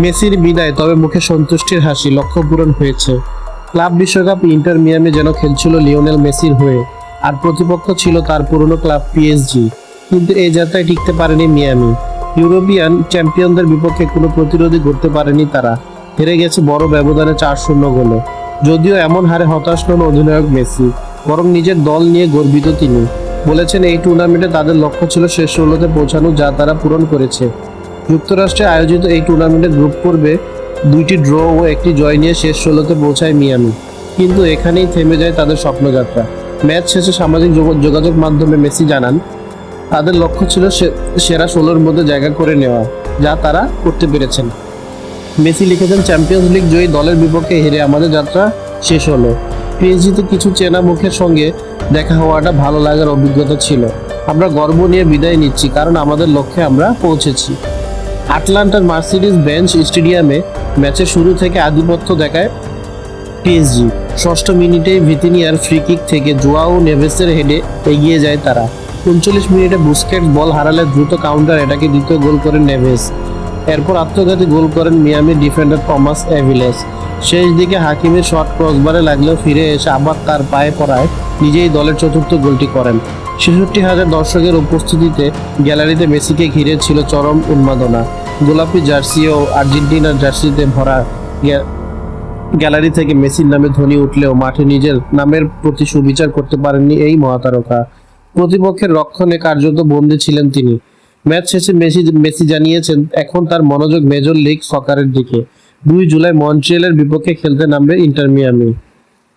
মেসির বিদায়, তবে মুখে সন্তুষ্টির হাসি, লক্ষ্য পূরণ হয়েছে। ক্লাব বিশ্বকাপ ইন্টার মিয়ামে যেন খেলছিল লিওনেল মেসির হয়ে, আর প্রতিপক্ষ ছিল তার পুরনো ক্লাব পিএসজি। কিন্তু এই যাত্রায় টিকতে পারেনি মিয়ামি। ইউরোপিয়ান চ্যাম্পিয়নদের বিপক্ষে কোনো প্রতিরোধই করতে পারেনি তারা। হেরে গেছে বড় ব্যবধানে চার শূন্য গোলে। যদিও এমন হারে হতাশ নন অধিনায়ক মেসি, বরং নিজের দল নিয়ে গর্বিত তিনি। বলেছেন, এই টুর্নামেন্টে তাদের লক্ষ্য ছিল শেষ ষোলোতে পৌঁছানো যা তারা পূরণ করেছে। যুক্তরাষ্ট্রে আয়োজিত এই টুর্নামেন্টে গ্রুপ পর্বে দুইটি ড্র ও একটি জয় নিয়ে শেষ ষোলোতে পৌঁছায় মিয়ামি। কিন্তু এখানেই থেমে যায় তাদের স্বপ্নযাত্রা। ম্যাচ শেষে সামাজিক যোগাযোগ মাধ্যমে মেসি জানান, তাদের লক্ষ্য ছিল সেরা ষোলোর মধ্যে জায়গা করে নেওয়া, যা তারা করতে পেরেছেন। মেসি লিখেছেন চ্যাম্পিয়ন্স লিগ জয়ী দলের বিপক্ষে হেরে আমাদের যাত্রা শেষ হলো। পিএসজিতে কিছু চেনা মুখের সঙ্গে দেখা হওয়াটা ভালো লাগার অভিজ্ঞতা ছিল। আমরা গর্ব নিয়ে বিদায় নিচ্ছি, কারণ আমাদের লক্ষ্যে আমরা পৌঁছেছি। আটলান্টার মার্সিডিস বেঞ্চ স্টেডিয়ামে ম্যাচের শুরু থেকে আধিপত্য দেখায় পিএসজি ষষ্ঠ মিনিটে ভিতিনিয়ার ফ্রি কিক থেকে জোয়াও নেভেসের হেডে এগিয়ে যায় তারা। উনচল্লিশ মিনিটে বুস্কেট বল হারালে দ্রুত কাউন্টার এটাকে দ্বিতীয় গোল করেন নেভেস। এরপর আত্মঘাতী গোল করেন মিয়ামি ডিফেন্ডার টমাস এভিলেস। শেষ দিকে হাকিমের শট ক্রসবারে লাগলেও ফিরে এসে আবার তার পায়ে পড়ায় নিজেই দলের চতুর্থ গোলটি করেন। ছেষট্টি হাজার দর্শকের উপস্থিতিতে গ্যালারিতে মেসিকে ঘিরে ছিল চরম উন্মাদনা। গোলাপি জার্সি ও আর্জেন্টিনার জার্সিতে ভরা গ্যা- গ্যালারি থেকে মেসির নামে ধ্বনি উঠলেও মাঠে নিজের নামের প্রতি সুবিচার করতে পারেননি এই মহাতারকা। প্রতিপক্ষের রক্ষণে কার্যত বন্দী ছিলেন তিনি। ম্যাচ শেষে মেসি মেসি জানিয়েছেন, এখন তার মনোযোগ মেজর লিগ সকারের দিকে। দুই জুলাই মন্ট্রিয়ালের বিপক্ষে খেলতে নামবে ইন্টার মিয়ামি।